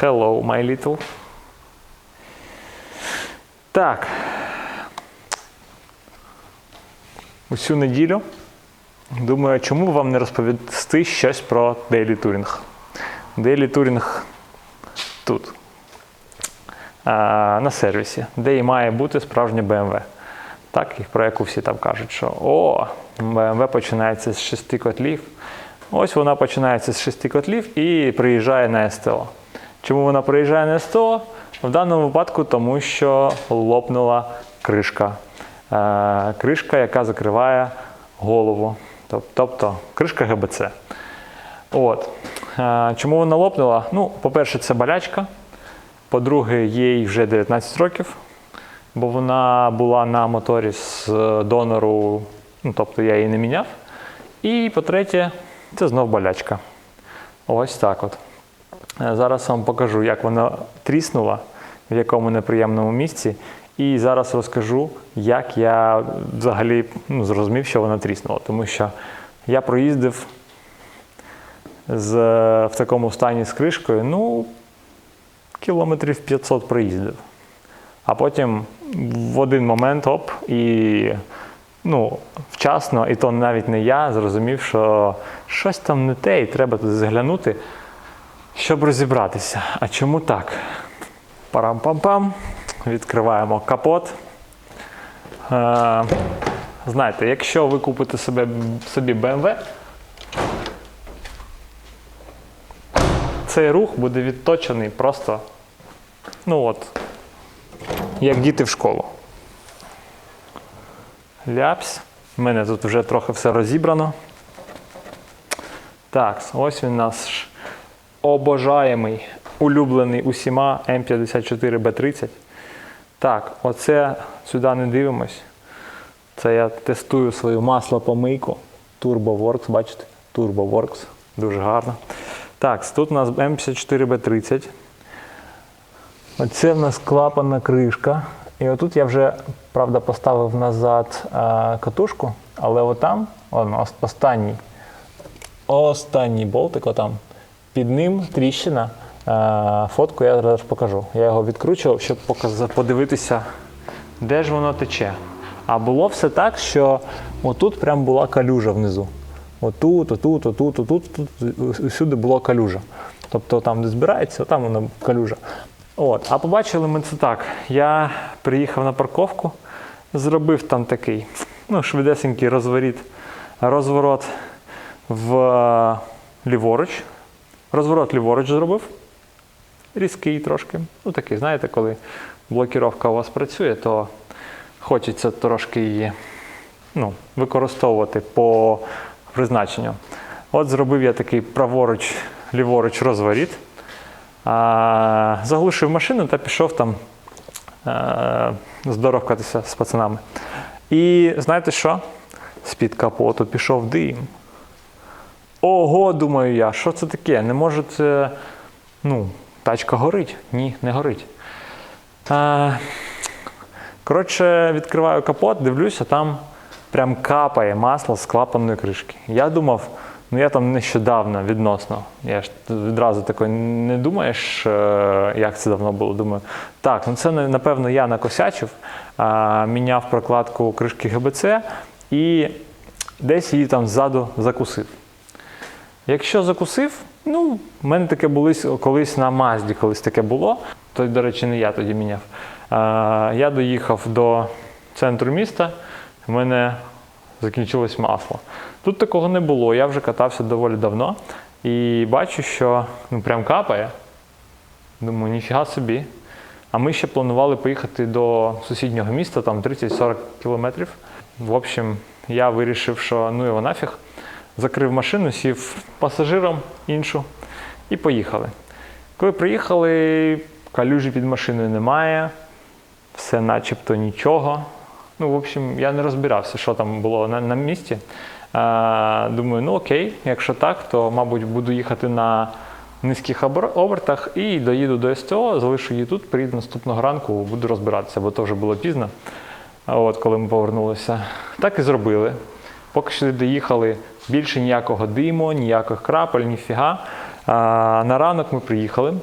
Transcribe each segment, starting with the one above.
Hello, my little. Так. Усю неділю. Думаю, чому б вам не розповісти щось про Daily Touring. Daily Touring тут. На сервісі, де і має бути справжнє BMW. Так, і про яку всі там кажуть, що о, BMW починається з шести котлів. Ось вона починається з шести котлів і приїжджає на СТО. Чому вона приїжджає на СТО? В даному випадку, тому що лопнула кришка. Е, кришка, яка закриває голову. Тобто кришка ГБЦ. От. Е, Чому вона лопнула? Ну, по-перше, це болячка. По-друге, їй вже 19 років, бо вона була на моторі з е, донору, ну, тобто я її не міняв. І по-третє, це знов болячка. Ось так от. Е, Зараз вам покажу, як вона тріснула, в якому неприємному місці. І зараз розкажу, як я взагалі ну, зрозумів, що вона тріснула. Тому що я проїздив з, в такому стані з кришкою, ну, кілометрів 500 проїздив. А потім в один момент оп, і ну, вчасно, і то навіть не я, зрозумів, що щось там не те, і треба туди заглянути, щоб розібратися. А чому так? Парам-пам-пам. Відкриваємо капот. Е, знаєте, якщо ви купите себе, собі BMW, цей рух буде відточений просто, ну от, як діти в школу. Ляпс. У мене тут вже трохи все розібрано. Так, ось він наш обожаємий, улюблений усіма М54Б30. Так, оце сюди не дивимось. Це я тестую свою маслопомийку. TurboWorks, бачите? TurboWorks. Дуже гарно. Так, тут у нас М54Б30. Оце в нас клапанна кришка. І отут я вже, правда, поставив назад е, катушку, але отам, останній, останній болтик, отам, під ним тріщина. Е, фотку я зараз покажу. Я його відкручував, щоб подивитися, де ж воно тече. А було все так, що отут прям була калюжа внизу. Отут, отут, отут, отут, тут усюди була калюжа. Тобто там, де збирається, там вона калюжа. От. А побачили ми це так. Я приїхав на парковку, зробив там такий ну, швидесенький розворіт, розворот в е, ліворуч. Розворот ліворуч зробив. Різкий трошки. Ну такий, знаєте, коли блокіровка у вас працює, то хочеться трошки її ну, використовувати по призначенню. От зробив я такий праворуч, ліворуч розворіт. А, заглушив машину та пішов там е, здоровкатися з пацанами. І знаєте що? З-під капоту пішов дим. Ого, думаю я, що це таке? Не може це. Ну, тачка горить? Ні, не горить. А, коротше, відкриваю капот, дивлюся, там прям капає масло з клапанної кришки. Я думав, ну я там нещодавно відносно. Я ж відразу такої не думаєш, е, як це давно було. Думаю, так, ну це напевно я накосячив, а, міняв прокладку кришки ГБЦ і десь її там ззаду закусив. Якщо закусив, ну, в мене таке було колись на Мазді, колись таке було. То, до речі, не я тоді міняв. А, я доїхав до центру міста, в мене закінчилось масло. Тут такого не було. Я вже катався доволі давно і бачу, що ну, прям капає. Думаю, ніфіга собі. А ми ще планували поїхати до сусіднього міста, там 30-40 кілометрів. В общем, я вирішив, що ну його нафіг. Закрив машину, сів пасажиром іншу і поїхали. Коли приїхали, калюжі під машиною немає, все начебто нічого. Ну, в общем, я не розбирався, що там було на, на місці. А, думаю, ну окей, якщо так, то, мабуть, буду їхати на низьких обертах і доїду до СТО, залишу її тут, приїду наступного ранку, буду розбиратися, бо то вже було пізно. От, коли ми повернулися. Так і зробили. Поки що доїхали, більше ніякого диму, ніяких крапель, ніфіга. А, на ранок ми приїхали.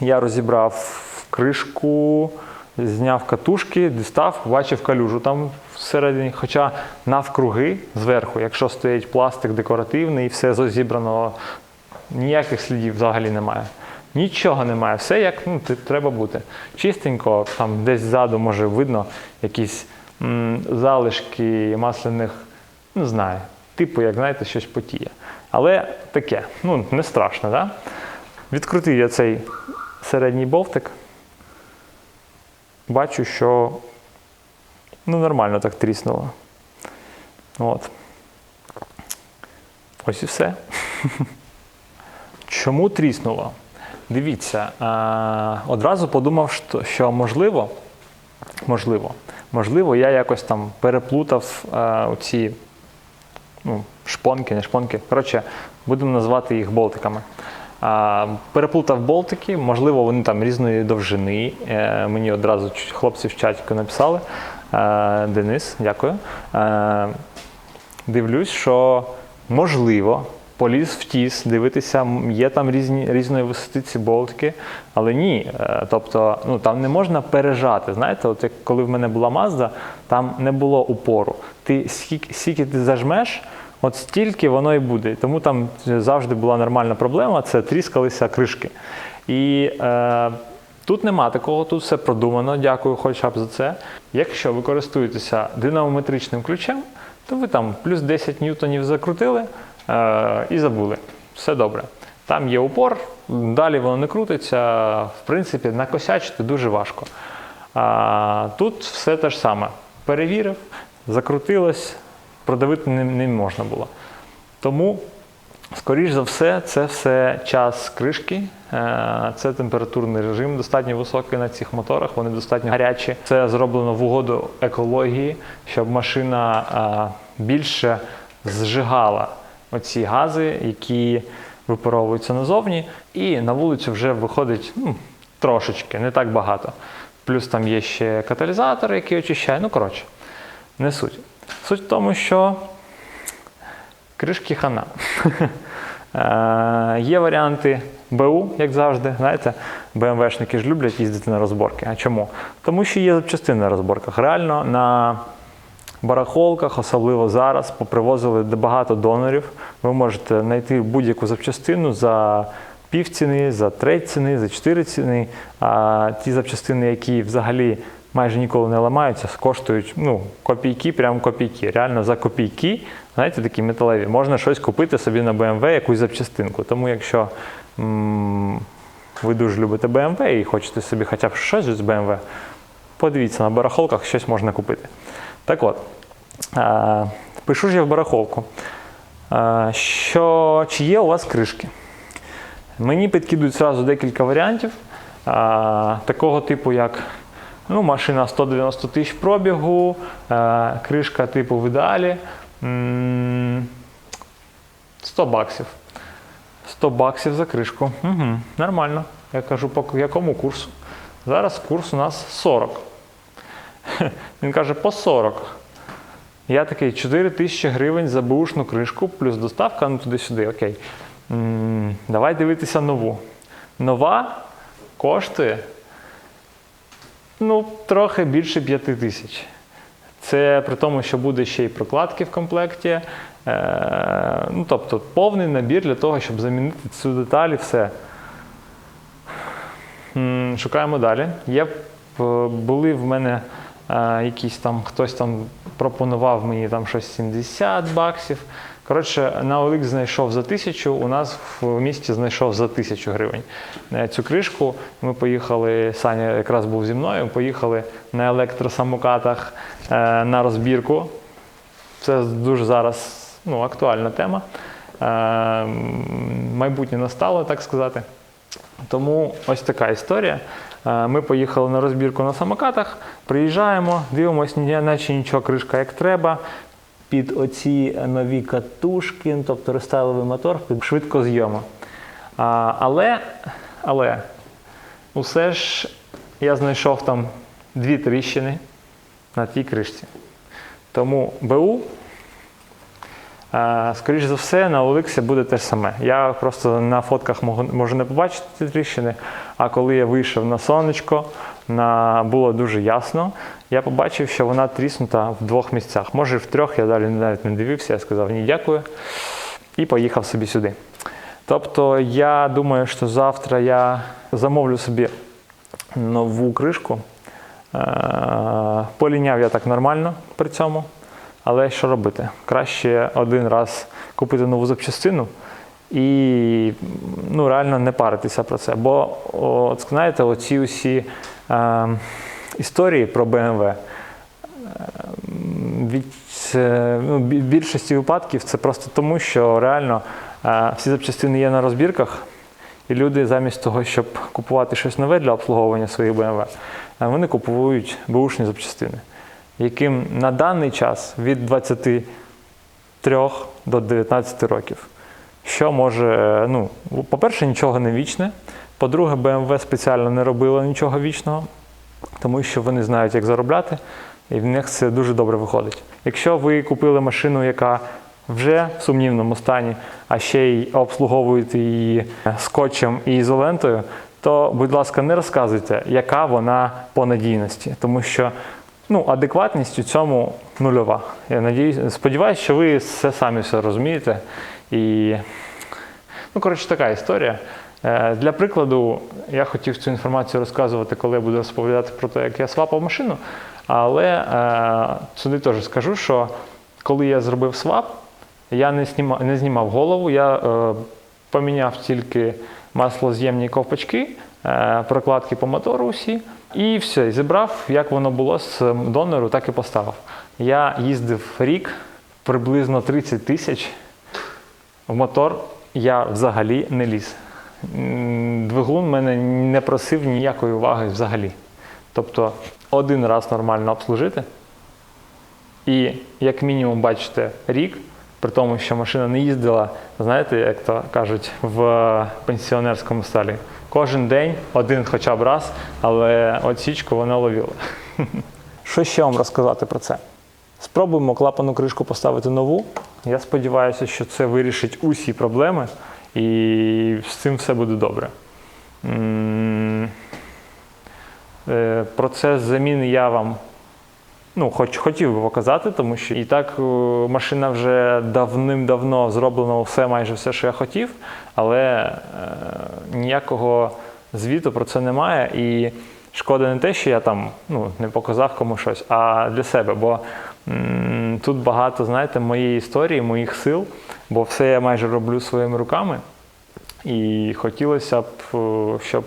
я розібрав кришку, зняв катушки, дістав, бачив калюжу там всередині. Хоча навкруги зверху, якщо стоїть пластик декоративний і все зібрано, ніяких слідів взагалі немає. Нічого немає, все як ну, треба бути. Чистенько, там десь ззаду може видно якісь м, залишки масляних, не знаю, типу, як знаєте, щось потіє. Але таке, ну не страшно, да? Відкрутив я цей середній болтик. Бачу, що ну, нормально так тріснуло. От. Ось і все. Чому тріснуло? Дивіться, а, одразу подумав, що, можливо, можливо, можливо, я якось там переплутав а, оці ну, шпонки, не шпонки. Коротше, будемо називати їх болтиками. А, переплутав болтики, можливо, вони там різної довжини. Е, мені одразу хлопці в чатіку написали. Е, Денис, дякую. Е, дивлюсь, що можливо. Поліз в тіс, дивитися, є там різні, різної висоти ці болтики, але ні. Е, Тобто ну, там не можна пережати. Знаєте, от як коли в мене була Mazda, там не було упору. Ти скільки, скільки ти зажмеш, от стільки воно і буде. Тому там завжди була нормальна проблема це тріскалися кришки. І е, тут нема такого, тут все продумано. Дякую хоча б за це. Якщо ви користуєтеся динамометричним ключем, то ви там плюс 10 ньютонів закрутили і забули. Все добре. Там є упор, далі воно не крутиться. В принципі, накосячити дуже важко. Тут все те ж саме. Перевірив, закрутилось, продавити не, не можна було. Тому, скоріш за все, це все час кришки, е, це температурний режим достатньо високий на цих моторах, вони достатньо гарячі. Це зроблено в угоду екології, щоб машина е, більше зжигала оці гази, які випаровуються назовні, і на вулицю вже виходить ну, трошечки, не так багато. Плюс там є ще каталізатор, який очищає. Ну, коротше, не суть. Суть в тому, що кришки хана. Е, Є варіанти БУ, як завжди. Знаєте, БМВшники ж люблять їздити на розборки. А чому? Тому що є запчастини на розборках. Реально на барахолках, особливо зараз, попривозили багато донорів. Ви можете знайти будь-яку запчастину за пів ціни, за треть ціни, за чотири ціни. А ті запчастини, які взагалі майже ніколи не ламаються, коштують ну, копійки, прямо копійки. Реально за копійки, знаєте, такі металеві, можна щось купити собі на BMW, якусь запчастинку. Тому якщо м- ви дуже любите BMW і хочете собі хоча б щось з BMW, подивіться на барахолках, щось можна купити. Так от, пишу ж я в барахолку, е, що чи є у вас кришки? Мені підкидують зразу декілька варіантів. Такого типу, як ну, машина 190 тисяч пробігу, кришка типу в ідеалі. 100 баксів. 100 баксів за кришку. Угу, нормально. Я кажу, по якому курсу? Зараз курс у нас 40. Він каже, по 40. Я такий 4 тисячі гривень за бушну кришку, плюс доставка, ну туди-сюди, окей. М, Давай дивитися нову. Нова коштує ну, трохи більше 5 тисяч. Це при тому, що буде ще й прокладки в комплекті. Е, ну, тобто повний набір для того, щоб замінити цю деталь і все. М, Шукаємо далі. Є, були в мене е, якісь там, хтось там пропонував мені там щось 70 баксів. Коротше, на OLX знайшов за тисячу, у нас в місті знайшов за тисячу гривень цю кришку. Ми поїхали, Саня якраз був зі мною, поїхали на електросамокатах е, на розбірку. Це дуже зараз ну, актуальна тема. Е, майбутнє настало, так сказати. Тому ось така історія. Е, Ми поїхали на розбірку на самокатах, приїжджаємо, дивимося, наче нічого, кришка як треба. Під оці нові катушки, ну, тобто рестайловий мотор, під швидкозйому. А, але, але усе ж я знайшов там дві тріщини на тій кришці. Тому БУ Скоріше за все, на Оликсі буде те саме. Я просто на фотках можу, можу не побачити ці тріщини, а коли я вийшов на сонечко, на, було дуже ясно, я побачив, що вона тріснута в двох місцях. Може, в трьох, я далі навіть не дивився, я сказав ні, дякую. І поїхав собі сюди. Тобто, я думаю, що завтра я замовлю собі нову кришку. Е, Поліняв я так нормально при цьому. Але що робити? Краще один раз купити нову запчастину і ну, реально не паритися про це. Бо, от, знаєте, оці усі е, історії про BMW, від е, ну, більшості випадків це просто тому, що реально е, всі запчастини є на розбірках, і люди замість того, щоб купувати щось нове для обслуговування своїх BMW, е, вони купують бушні запчастини, яким на даний час від 23 до 19 років. Що може, е, ну, по-перше, нічого не вічне. По-друге, BMW спеціально не робила нічого вічного, тому що вони знають, як заробляти, і в них це дуже добре виходить. Якщо ви купили машину, яка вже в сумнівному стані, а ще й обслуговуєте її скотчем і ізолентою, то, будь ласка, не розказуйте, яка вона по надійності, тому що ну, адекватність у цьому нульова. Я надіюсь, сподіваюся, що ви все самі все розумієте. І Ну, коротше, така історія. Е, Для прикладу, я хотів цю інформацію розказувати, коли я буду розповідати про те, як я свапав машину. Але е, сюди теж скажу, що коли я зробив свап, я не знімав, не знімав голову, я е, поміняв тільки маслоз'ємні ковпачки, е, прокладки по мотору усі, і все, і зібрав, як воно було з донору, так і поставив. Я їздив рік, приблизно 30 тисяч. В мотор я взагалі не ліз. Двигун мене не просив ніякої уваги взагалі. Тобто один раз нормально обслужити. І як мінімум бачите рік, при тому, що машина не їздила, знаєте, як то кажуть, в пенсіонерському сталі. Кожен день один хоча б раз, але отсічку вона ловила. Що ще вам розказати про це? Спробуємо клапану кришку поставити нову. Я сподіваюся, що це вирішить усі проблеми і з цим все буде добре. Е, Процес заміни я вам ну, хоч, хотів би показати, тому що і так е, машина вже давним-давно зроблено все, майже все, що я хотів, але е, ніякого звіту про це немає. І шкода не те, що я там ну, не показав кому щось, а для себе. Бо м, тут багато, знаєте, моєї історії, моїх сил, бо все я майже роблю своїми руками. І хотілося б, е, щоб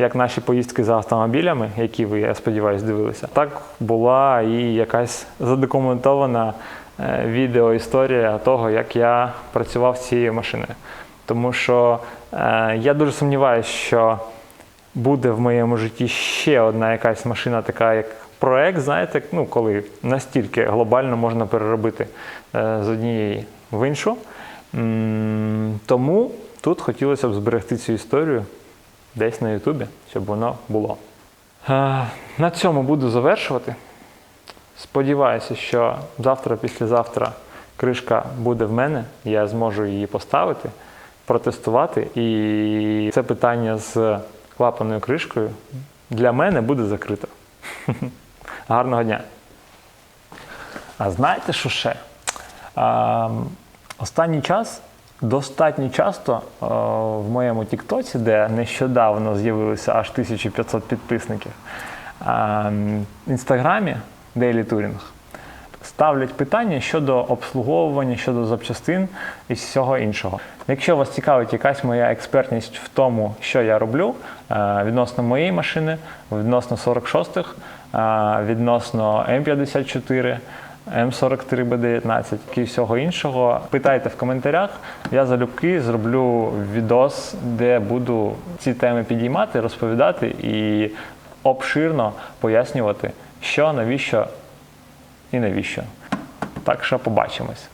як наші поїздки за автомобілями, які ви, я сподіваюся, дивилися, так була і якась задокументована е, відеоісторія того, як я працював з цією машиною. Тому що е, я дуже сумніваюся, що буде в моєму житті ще одна якась машина, така як проект, знаєте, ну, коли настільки глобально можна переробити е, з однієї в іншу. Тому тут хотілося б зберегти цю історію десь на Ютубі, щоб воно було. Е, На цьому буду завершувати. Сподіваюся, що завтра, післязавтра кришка буде в мене, я зможу її поставити, протестувати. І це питання з клапаною кришкою для мене буде закрито. Гарного дня! А знаєте, що ще? А, останній час достатньо часто а, в моєму Тіктоці, де нещодавно з'явилося аж 1500 підписників, в інстаграмі Daily Touring ставлять питання щодо обслуговування, щодо запчастин і всього іншого. Якщо вас цікавить якась моя експертність в тому, що я роблю е, відносно моєї машини, відносно 46-х, е, відносно М54, М43Б19 і всього іншого, питайте в коментарях. Я залюбки зроблю відос, де буду ці теми підіймати, розповідати і обширно пояснювати, що, навіщо і навіщо. Так що побачимось.